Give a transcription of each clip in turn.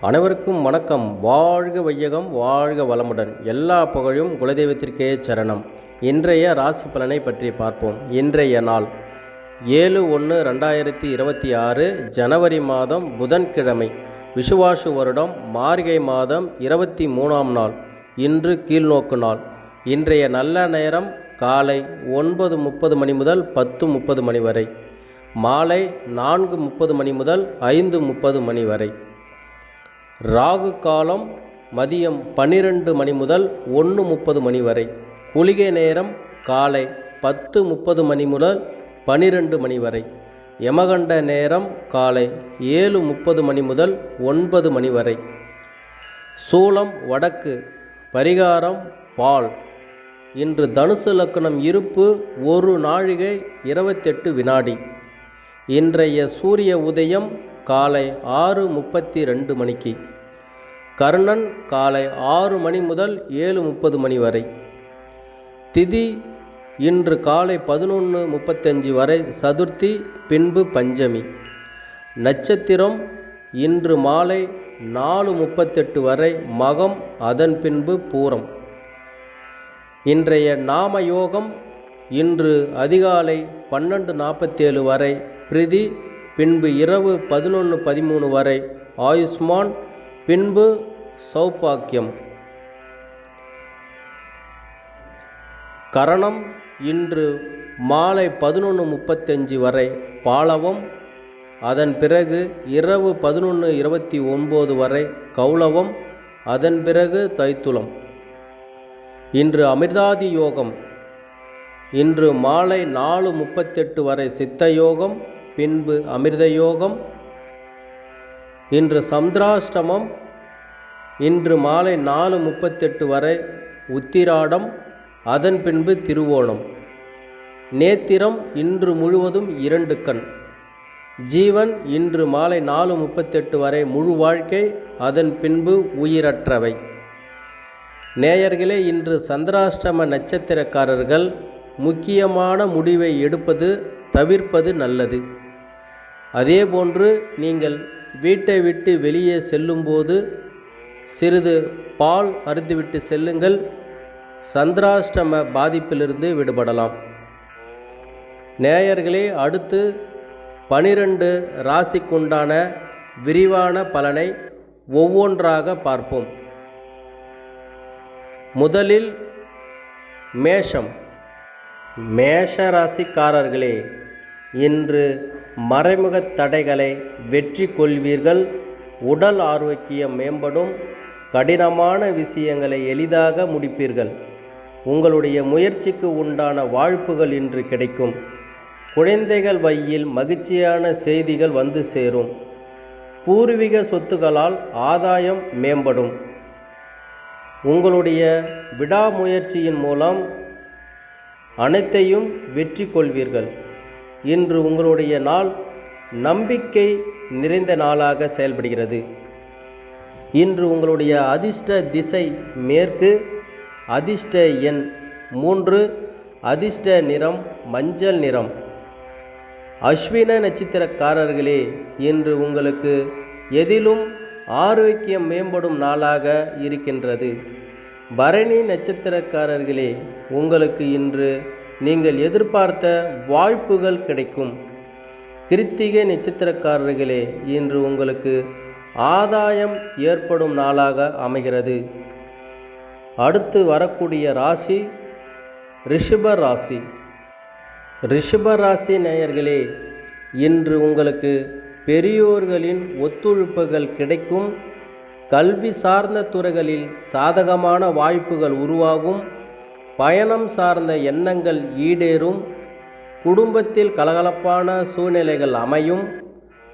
அனைவருக்கும் வணக்கம். வாழ்க வையகம் வாழ்க வளமுடன். எல்லா புகழும் குலதெய்வத்திற்கே சரணம். இன்றைய ராசி பலனை பற்றி பார்ப்போம். இன்றைய நாள் ஏழு ஒன்று ரெண்டாயிரத்தி இருபத்தி ஆறு ஜனவரி மாதம் புதன்கிழமை. விஷுவாசு வருடம் மார்கை மாதம் இருபத்தி மூணாம் நாள். இன்று கீழ்நோக்கு நாள். இன்றைய நல்ல நேரம் காலை ஒன்பது முப்பது மணி முதல் பத்து முப்பது மணி வரை. மாலை நான்கு முப்பது மணி முதல் ஐந்து முப்பது மணி வரை. ராகு காலம் மதியம் பன்னிரண்டு மணி முதல் ஒன்று முப்பது மணி வரை. குளிகை நேரம் காலை பத்து முப்பது மணி முதல் பன்னிரெண்டு மணி வரை. யமகண்ட நேரம் காலை ஏழு முப்பது மணி முதல் ஒன்பது மணி வரை. சூளம் வடக்கு பரிகாரம் பால். இன்று தனுசு லக்கணம் இருப்பு ஒரு நாழிகை இருபத்தெட்டு வினாடி. இன்றைய சூரிய உதயம் காலை ஆறு முப்பத்தி ரெண்டு மணிக்கு. கர்ணன் காலை ஆறு மணி முதல் ஏழு முப்பது மணி வரை. திதி இன்று காலை பதினொன்று முப்பத்தஞ்சு வரை சதுர்த்தி பின்பு பஞ்சமி. நட்சத்திரம் இன்று மாலை நாலு முப்பத்தெட்டு வரை மகம் அதன் பின்பு பூரம். இன்றைய நாம யோகம் இன்று அதிகாலை பன்னெண்டு நாற்பத்தேழு வரை பிரிதி பின்பு இரவு பதினொன்று பதிமூணு வரை ஆயுஷ்மான் பின்பு சௌபாக்கியம். கரணம் இன்று மாலை பதினொன்று முப்பத்தஞ்சு வரை பாலவம் அதன் பிறகு இரவு பதினொன்று இருபத்தி ஒன்பது வரை கௌளவம் அதன் பிறகு தைத்துளம் இன்று அமிர்தாதி யோகம் இன்று மாலை நாலு முப்பத்தெட்டு வரை சித்த யோகம் பின்பு அமிர்த யோகம் இன்று சந்திராஷ்டமம் இன்று மாலை நாலு முப்பத்தெட்டு வரை உத்திராடம் அதன் பின்பு திருவோணம். நேத்திரம் இன்று முழுவதும் இரண்டு கண். ஜீவன் இன்று மாலை நாலு முப்பத்தெட்டு வரை முழு வாழ்க்கை அதன் பின்பு உயிரற்றவை. நேயர்களே இன்று சந்திராஷ்டம நட்சத்திரக்காரர்கள் முக்கியமான முடிவை எடுப்பது தவிர்ப்பது நல்லது. அதேபோன்று நீங்கள் வீட்டை விட்டு வெளியே செல்லும்போது சிறிது பால் அருந்துவிட்டு செல்லுங்கள். சந்திராஷ்டம பாதிப்பிலிருந்து விடுபடலாம். நேயர்களே அடுத்து பனிரெண்டு ராசிக்குண்டான விரிவான பலனை ஒவ்வொன்றாக பார்ப்போம். முதலில் மேஷம். மேஷ ராசிக்காரர்களே இன்று மறைமுக தடைகளை வெற்றி கொள்வீர்கள் உடல் ஆரோக்கியம் மேம்படும். கடினமான விஷயங்களை எளிதாக முடிப்பீர்கள். உங்களுடைய முயற்சிக்கு உண்டான வாய்ப்புகள் இன்று கிடைக்கும். குழந்தைகள் வையில் மகிழ்ச்சியான செய்திகள் வந்து சேரும். பூர்வீக சொத்துகளால் ஆதாயம் மேம்படும். உங்களுடைய விடாமுயற்சியின் மூலம் அனைத்தையும் வெற்றி கொள்வீர்கள். இன்று உங்களுடைய நாள் நம்பிக்கை நிறைந்த நாளாக செயல்படுகிறது. இன்று உங்களுடைய அதிர்ஷ்ட திசை மேற்கு அதிர்ஷ்ட எண் மூன்று அதிர்ஷ்ட நிறம் மஞ்சள் நிறம். அஸ்வின நட்சத்திரக்காரர்களே இன்று உங்களுக்கு எதிலும் ஆரோக்கியம் மேம்படும் நாளாக இருக்கின்றது. பரணி நட்சத்திரக்காரர்களே உங்களுக்கு இன்று நீங்கள் எதிர்பார்த்த வாய்ப்புகள் கிடைக்கும். கிருத்திகை நட்சத்திரக்காரர்களே இன்று உங்களுக்கு ஆதாயம் ஏற்படும் நாளாக அமைகிறது. அடுத்து வரக்கூடிய ராசி ரிஷப ராசி. ரிஷப ராசி நேயர்களே இன்று உங்களுக்கு பெரியோர்களின் ஒத்துழைப்புகள் கிடைக்கும். கல்வி சார்ந்த துறைகளில் சாதகமான வாய்ப்புகள் உருவாகும். பயணம் சார்ந்த எண்ணங்கள் ஈடேறும். குடும்பத்தில் கலகலப்பான சூழ்நிலைகள் அமையும்.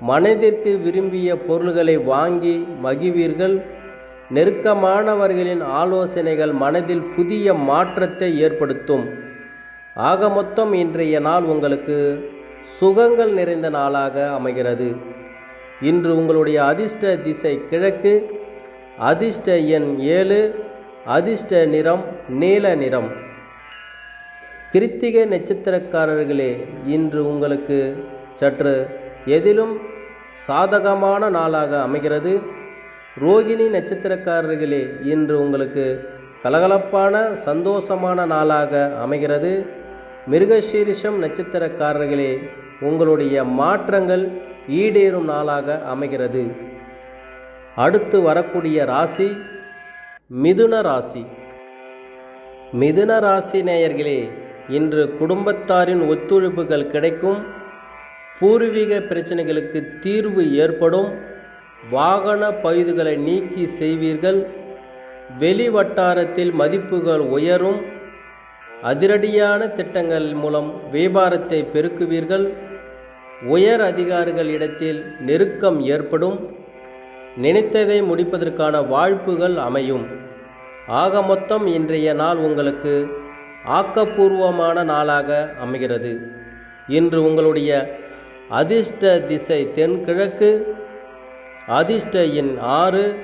மனதிற்கு விரும்பிய பொருள்களை வாங்கி மகிழ்வீர்கள் நெருக்கமானவர்களின் ஆலோசனைகள் மனதில் புதிய மாற்றத்தை ஏற்படுத்தும். ஆக மொத்தம் இன்றைய நாள் உங்களுக்கு சுகங்கள் நிறைந்த நாளாக அமைகிறது. இன்று உங்களுடைய அதிர்ஷ்ட திசை கிழக்கு அதிர்ஷ்ட எண் ஏழு அதிர்ஷ்ட நிறம் நீல நிறம். கிருத்திகை நட்சத்திரக்காரர்களே இன்று உங்களுக்கு சற்று எதிலும் சாதகமான நாளாக அமைகிறது. ரோகிணி நட்சத்திரக்காரர்களே இன்று உங்களுக்கு கலகலப்பான சந்தோஷமான நாளாக அமைகிறது. மிருகசீரிஷம் நட்சத்திரக்காரர்களே உங்களுடைய மாற்றங்கள் ஈடேறும் நாளாக அமைகிறது. அடுத்து வரக்கூடிய ராசி மிதுன ராசி. மிதுன ராசி நேயர்களே இன்று குடும்பத்தாரின் ஒத்துழைப்புகள் கிடைக்கும். பூர்வீக பிரச்சனைகளுக்கு தீர்வு ஏற்படும். வாகன பழுதுகளை நீக்கி செய்வீர்கள். வெளி வட்டாரத்தில் மதிப்புகள் உயரும். அதிரடியான திட்டங்கள் மூலம் வியாபாரத்தை பெருக்குவீர்கள். உயர் அதிகாரிகள் இடத்தில் நெருக்கம் ஏற்படும். நினைத்ததை முடிப்பதற்கான வாய்ப்புகள் அமையும். ஆக மொத்தம் இன்றைய நாள் உங்களுக்கு ஆக்கப்பூர்வமான நாளாக அமைகிறது. இன்று உங்களுடைய அதிர்ஷ்ட திசை தென்கிழக்கு அதிர்ஷ்ட எண் ஆறு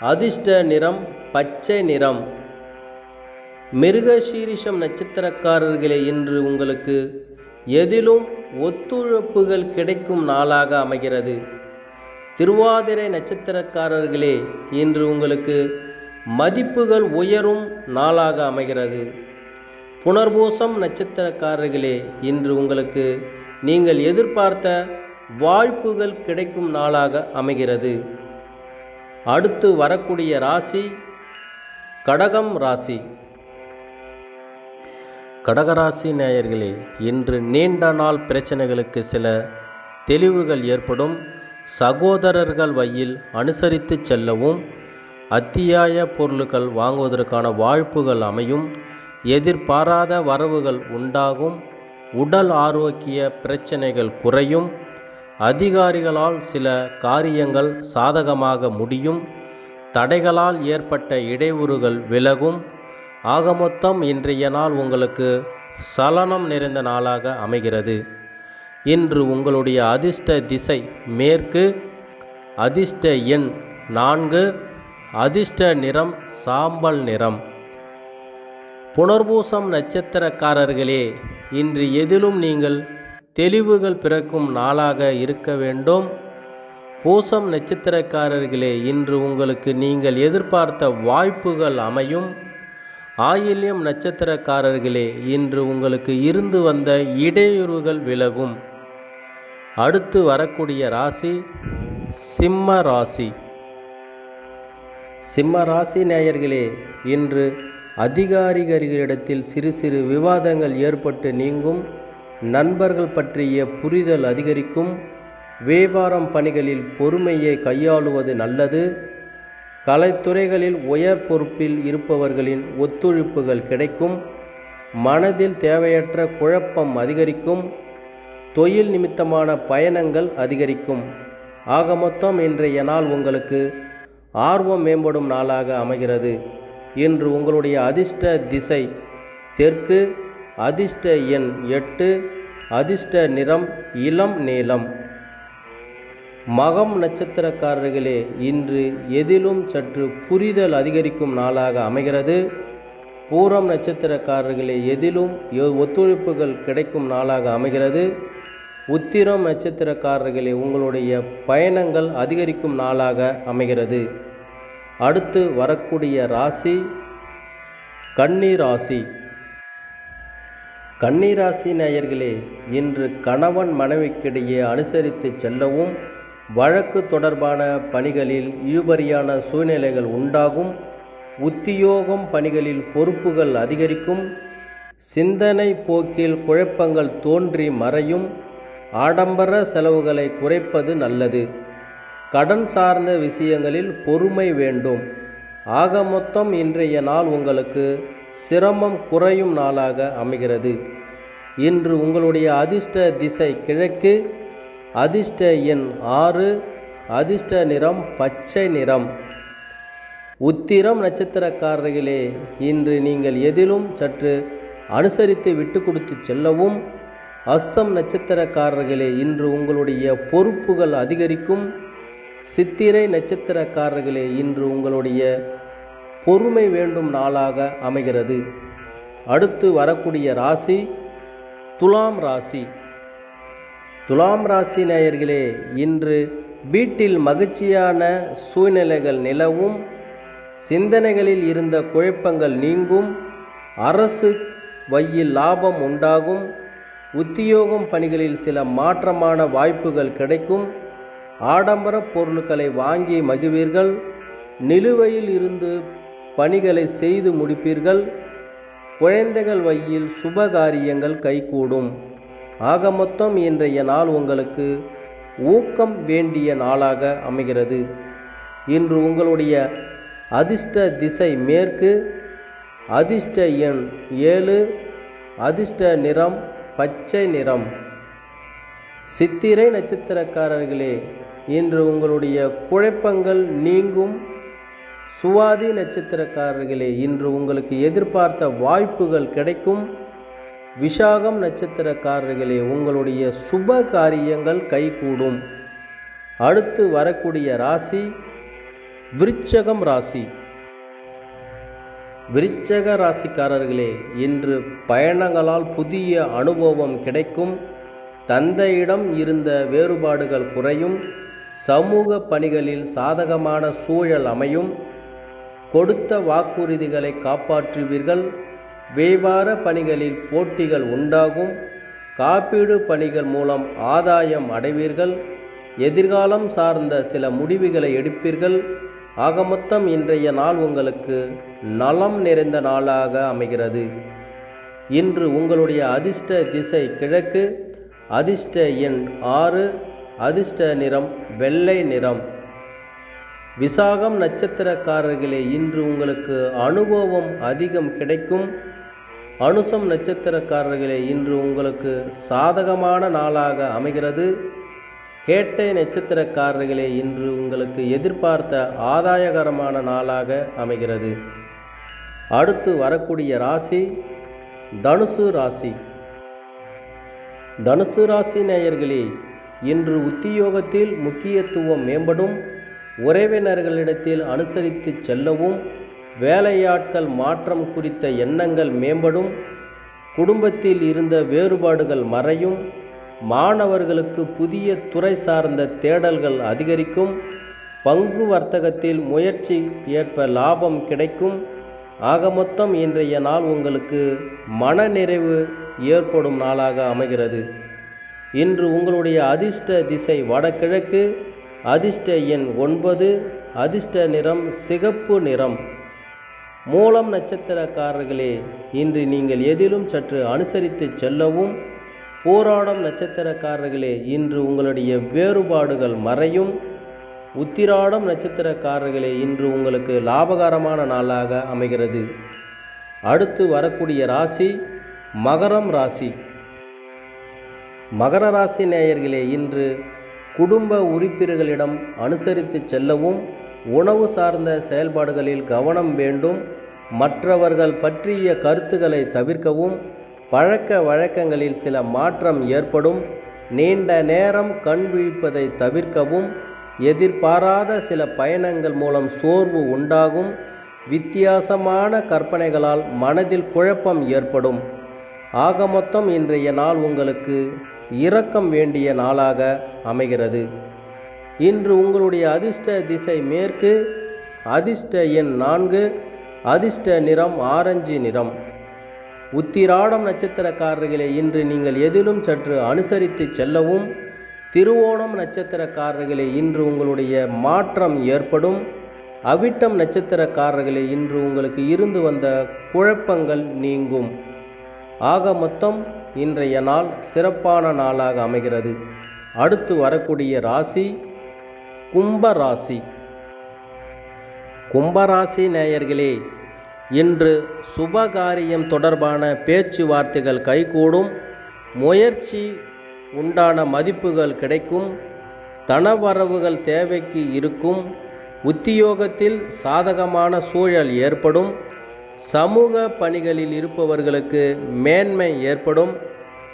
அதிர்ஷ்ட நிறம் பச்சை நிறம். மிருகசீரிஷம் நட்சத்திரக்காரர்களே இன்று உங்களுக்கு எதிலும் ஒத்துழைப்புகள் கிடைக்கும் நாளாக அமைகிறது. திருவாதிரை நட்சத்திரக்காரர்களே இன்று உங்களுக்கு மதிப்புகள் உயரும் நாளாக அமைகிறது. புனர்பூசம் நட்சத்திரக்காரர்களே இன்று உங்களுக்கு நீங்கள் எதிர்பார்த்த வாய்ப்புகள் கிடைக்கும் நாளாக அமைகிறது. அடுத்து வரக்கூடிய ராசி கடகம் ராசி. கடகராசி நேயர்களே இன்று நீண்ட நாள் பிரச்சனைகளுக்கு சில தெளிவுகள் ஏற்படும். சகோதரர்கள் வழியில் அனுசரித்து செல்லவும் அத்தியாய பொருட்கள் வாங்குவதற்கான வாய்ப்புகள் அமையும். எதிர்பாராத வரவுகள் உண்டாகும். உடல் ஆரோக்கிய பிரச்சனைகள் குறையும் அதிகாரிகளால் சில காரியங்கள் சாதகமாக முடியும் தடைகளால் ஏற்பட்ட இடையூறுகள் விலகும். ஆக மொத்தம் இன்றைய நாள் உங்களுக்கு சலனம் நிறைந்த நாளாக அமைகிறது. இன்று உங்களுடைய அதிர்ஷ்ட திசை மேற்கு அதிர்ஷ்ட எண் நான்கு அதிர்ஷ்ட நிறம் சாம்பல் நிறம். புனர்பூசம் நட்சத்திரக்காரர்களே இன்று எதிலும் நீங்கள் தெளிவுகள் பிறக்கும் நாளாக இருக்க வேண்டும். பூசம் நட்சத்திரக்காரர்களே இன்று உங்களுக்கு நீங்கள் எதிர்பார்த்த வாய்ப்புகள் அமையும். ஆயில்யம் நட்சத்திரக்காரர்களே இன்று உங்களுக்கு இருந்து வந்த இடையூறுகள் விலகும். அடுத்து வரக்கூடிய ராசி சிம்ம ராசி. சிம்ம ராசி நேயர்களே இன்று அதிகாரிகளிடத்தில் சிறு சிறு விவாதங்கள் ஏற்பட்டு நீங்கும் நண்பர்கள் பற்றிய புரிதல் அதிகரிக்கும் வியாபாரம் பணிகளில் பொறுமையை கையாளுவது நல்லது. கலைத்துறைகளில் உயர் பொறுப்பில் இருப்பவர்களின் ஒத்துழைப்புகள் கிடைக்கும். மனதில் தேவையற்ற குழப்பம் அதிகரிக்கும். தொழில் நிமித்தமான பயணங்கள் அதிகரிக்கும். ஆக மொத்தம் இன்றைய நாள் உங்களுக்கு ஆர்வம் மேம்படும் நாளாக அமைகிறது. இன்று உங்களுடைய அதிர்ஷ்ட திசை தெற்கு அதிர்ஷ்ட எண் எட்டு அதிர்ஷ்ட நிறம் இளம் நீளம். மகம் நட்சத்திரக்காரர்களே இன்று எதிலும் சற்று புரிதல் அதிகரிக்கும் நாளாக அமைகிறது. பூரம் நட்சத்திரக்காரர்களே எதிலும் ஒத்துழைப்புகள் கிடைக்கும் நாளாக அமைகிறது. உத்திரம் நட்சத்திரக்காரர்களே உங்களுடைய பயணங்கள் அதிகரிக்கும் நாளாக அமைகிறது. அடுத்து வரக்கூடிய ராசி கன்னி ராசி. கன்னிராசி நேயர்களே இன்று கணவன் மனைவிக்கிடையே அனுசரித்து செல்லவும் வழக்கு தொடர்பான பணிகளில் இழுபறியான சூழ்நிலைகள் உண்டாகும் உத்தியோகம் பணிகளில் பொறுப்புகள் அதிகரிக்கும் சிந்தனை போக்கில் குழப்பங்கள் தோன்றி மறையும் ஆடம்பர செலவுகளை குறைப்பது நல்லது. கடன் சார்ந்த விஷயங்களில் பொறுமை வேண்டும். ஆக மொத்தம் இன்றைய நாள் உங்களுக்கு சிரமம் குறையும் நாளாக அமைகிறது. இன்று உங்களுடைய அதிர்ஷ்ட திசை கிழக்கு அதிர்ஷ்ட எண் ஆறு அதிர்ஷ்ட நிறம் பச்சை நிறம். உத்திரம் நட்சத்திரக்காரர்களே இன்று நீங்கள் எதிலும் சற்று அனுசரித்து விட்டு கொடுத்து செல்லவும். அஸ்தம் நட்சத்திரக்காரர்களே இன்று உங்களுடைய பொறுப்புகள் அதிகரிக்கும். சித்திரை நட்சத்திரக்காரர்களே இன்று உங்களுடைய பொறுமை வேண்டும் நாளாக அமைகிறது. அடுத்து வரக்கூடிய ராசி துலாம் ராசி. துலாம் ராசி நேயர்களே இன்று வீட்டில் மகிழ்ச்சியான சூழ்நிலைகள் நிலவும் சிந்தனைகளில் இருந்த குழப்பங்கள் நீங்கும் அரசு வையில் லாபம் உண்டாகும் உத்தியோகம் பணிகளில் சில மாற்றமான வாய்ப்புகள் கிடைக்கும். ஆடம்பர பொருட்களை வாங்கி மகிழ்வீர்கள். நிலுவையில் இருந்து பணிகளை செய்து முடிப்பீர்கள். குழந்தைகள் வையில் சுபகாரியங்கள் கைகூடும். ஆக மொத்தம் இன்றைய நாள் உங்களுக்கு ஊக்கம் வேண்டிய நாளாக அமைகிறது. இன்று உங்களுடைய அதிர்ஷ்ட திசை மேற்கு அதிர்ஷ்ட எண் ஏழு அதிர்ஷ்ட நிறம் பச்சை நிறம். சித்திரை நட்சத்திரக்காரர்களே இன்று உங்களுடைய குழப்பங்கள் நீங்கும். சுவாதி நட்சத்திரக்காரர்களே இன்று உங்களுக்கு எதிர்பார்த்த வாய்ப்புகள் கிடைக்கும். விஷாகம் நட்சத்திரக்காரர்களே உங்களுடைய சுப காரியங்கள் கைகூடும். அடுத்து வரக்கூடிய ராசி விருச்சகம் ராசி. விருச்சக ராசிக்காரர்களே இன்று பயணங்களால் புதிய அனுபவம் கிடைக்கும். தந்தையிடம் இருந்த வேறுபாடுகள் குறையும். சமூக பணிகளில் சாதகமான சூழல் அமையும். கொடுத்த வாக்குறுதிகளை காப்பாற்றுவீர்கள். வியாபார பணிகளில் போட்டிகள் உண்டாகும். காப்பீடு பணிகள் மூலம் ஆதாயம் அடைவீர்கள். எதிர்காலம் சார்ந்த சில முடிவுகளை எடுப்பீர்கள். ஆக மொத்தம் இன்றைய நாள் உங்களுக்கு நலம் நிறைந்த நாளாக அமைகிறது. இன்று உங்களுடைய அதிர்ஷ்ட திசை கிழக்கு. அதிர்ஷ்ட எண் ஆறு. அதிர்ஷ்ட நிறம் வெள்ளை நிறம். விசாகம் நட்சத்திரக்காரர்களே இன்று உங்களுக்கு அனுபவம் அதிகம் கிடைக்கும். அனுசம் நட்சத்திரக்காரர்களே இன்று உங்களுக்கு சாதகமான நாளாக அமைகிறது. கேட்டை நட்சத்திரக்காரர்களே இன்று உங்களுக்கு எதிர்பார்த்த ஆதாயகரமான நாளாக அமைகிறது. அடுத்து வரக்கூடிய ராசி தனுசு ராசி. தனுசு ராசி நேயர்களே இன்று உத்தியோகத்தில் முக்கியத்துவம் மேம்படும். உறவினர்களிடத்தில் அனுசரித்து செல்லவும். வேலையாட்கள் மாற்றம் குறித்த எண்ணங்கள் மேம்படும். குடும்பத்தில் இருந்த வேறுபாடுகள் மறையும். மாணவர்களுக்கு புதிய துறை சார்ந்த தேடல்கள் அதிகரிக்கும். பங்கு வர்த்தகத்தில் முயற்சி ஏற்ப லாபம் கிடைக்கும். ஆக மொத்தம் இன்றைய நாள் உங்களுக்கு மனநிறைவு ஏற்படும் நாளாக அமைகிறது. இன்று உங்களுடைய அதிர்ஷ்ட திசை வடகிழக்கு அதிர்ஷ்ட எண் ஒன்பது அதிர்ஷ்ட நிறம் சிகப்பு நிறம். மூலம் நட்சத்திரக்காரர்களே இன்று நீங்கள் எதிலும் சற்று அனுசரித்து செல்லவும் போராடும் நட்சத்திரக்காரர்களே இன்று உங்களுடைய வேறுபாடுகள் மறையும். உத்திராடம் நட்சத்திரக்காரர்களே இன்று உங்களுக்கு லாபகரமான நாளாக அமைகிறது. அடுத்து வரக்கூடிய ராசி மகரம் ராசி. மகர ராசி நேயர்களே இன்று குடும்ப உறுப்பினர்களிடம் அனுசரித்து செல்லவும் உணவு சார்ந்த செயல்பாடுகளில் கவனம் வேண்டும். மற்றவர்கள் பற்றிய கருத்துக்களை தவிர்க்கவும் பழக்க வழக்கங்களில் சில மாற்றம் ஏற்படும். நீண்ட நேரம் கண் விழிப்பதை தவிர்க்கவும் எதிர்பாராத சில பயணங்கள் மூலம் சோர்வு உண்டாகும். வித்தியாசமான கற்பனைகளால் மனதில் குழப்பம் ஏற்படும். ஆக மொத்தம் இன்றைய நாள் உங்களுக்கு இரக்கம் வேண்டிய நாளாக அமைகிறது. இன்று உங்களுடைய அதிர்ஷ்ட திசை மேற்கு அதிர்ஷ்ட எண் நான்கு அதிர்ஷ்ட நிறம் ஆரஞ்சு நிறம். உத்திராடம் நட்சத்திரக்காரர்களே இன்று நீங்கள் எதிலும் சற்று அனுசரித்து செல்லவும் திருவோணம் நட்சத்திரக்காரர்களே இன்று உங்களுடைய மாற்றம் ஏற்படும். அவிட்டம் நட்சத்திரக்காரர்களே இன்று உங்களுக்கு இருந்து வந்த குழப்பங்கள் நீங்கும். ஆக மொத்தம் இன்றைய நாள் சிறப்பான நாளாக அமைகிறது. அடுத்து வரக்கூடிய ராசி கும்ப ராசி கும்பராசி நேயர்களே இன்று சுபகாரியம் தொடர்பான பேச்சுவார்த்தைகள் கைகூடும். முயற்சி உண்டான மதிப்புகள் கிடைக்கும். தனவரவுகள் தேவைக்கு இருக்கும். உத்தியோகத்தில் சாதகமான சூழல் ஏற்படும். சமூக பணிகளில் இருப்பவர்களுக்கு மேன்மை ஏற்படும்.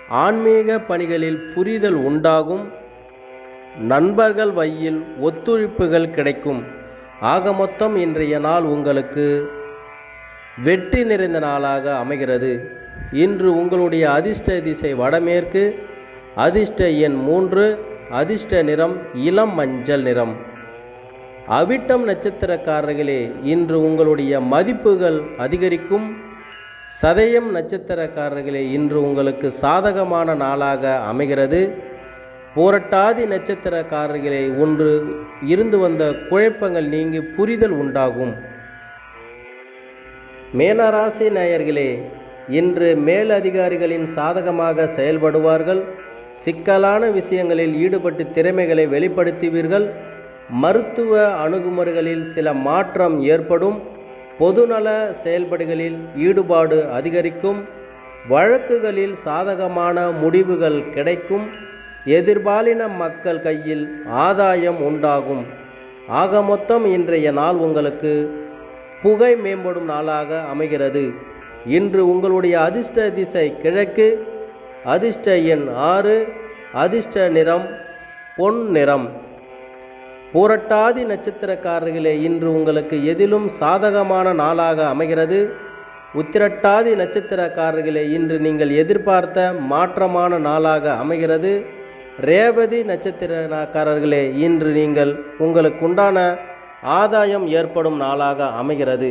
ஆன்மீக பணிகளில் புரிதல் உண்டாகும். நண்பர்கள் வையில் ஒத்துழைப்புகள் கிடைக்கும். ஆக மொத்தம் இன்றைய நாள் உங்களுக்கு வெற்றி நிறைந்த நாளாக அமைகிறது. இன்று உங்களுடைய அதிர்ஷ்ட திசை வடமேற்கு அதிர்ஷ்ட எண் மூன்று அதிர்ஷ்ட நிறம் இளம் மஞ்சள் நிறம். அவிட்டம் நட்சத்திரக்காரர்களே இன்று உங்களுடைய மதிப்புகள் அதிகரிக்கும். சதயம் நட்சத்திரக்காரர்களே இன்று உங்களுக்கு சாதகமான நாளாக அமைகிறது. போரட்டாதி நட்சத்திரக்காரர்களே ஒன்று இருந்து வந்த குழப்பங்கள் நீங்கி புரிதல் உண்டாகும். மேனராசி நேயர்களே இன்று மேலதிகாரிகளின் சாதகமாக செயல்படுவார்கள். சிக்கலான விஷயங்களில் ஈடுபட்டு திறமைகளை வெளிப்படுத்துவீர்கள். மருத்துவ அணுகுமுறைகளில் சில மாற்றம் ஏற்படும். பொதுநல செயல்பாடுகளில் ஈடுபாடு அதிகரிக்கும். வழக்குகளில் சாதகமான முடிவுகள் கிடைக்கும். எதிர்பாலின மக்கள் கையில் ஆதாயம் உண்டாகும். ஆக மொத்தம் இன்றைய நாள் உங்களுக்கு புகை மேம்படும் நாளாக அமைகிறது. இன்று உங்களுடைய அதிர்ஷ்ட திசை கிழக்கு அதிர்ஷ்ட எண் ஆறு அதிர்ஷ்ட நிறம் பொன் நிறம். பூரட்டாதி நட்சத்திரக்காரர்களே இன்று உங்களுக்கு எதிலும் சாதகமான நாளாக அமைகிறது. உத்திரட்டாதி நட்சத்திரக்காரர்களே இன்று நீங்கள் எதிர்பார்த்த மாற்றமான நாளாக அமைகிறது. ரேவதி நட்சத்திரக்காரர்களே இன்று நீங்கள் உங்களுக்கு உண்டான ஆதாயம் ஏற்படும் நாளாக அமைகிறது.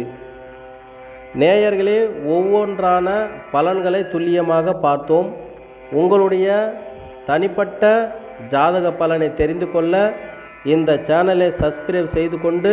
நேயர்களே ஒவ்வொன்றான பலன்களை துல்லியமாக பார்த்தோம். உங்களுடைய தனிப்பட்ட ஜாதக பலனை தெரிந்து கொள்ள இந்த சேனலை சப்ஸ்கிரைப் செய்து கொண்டு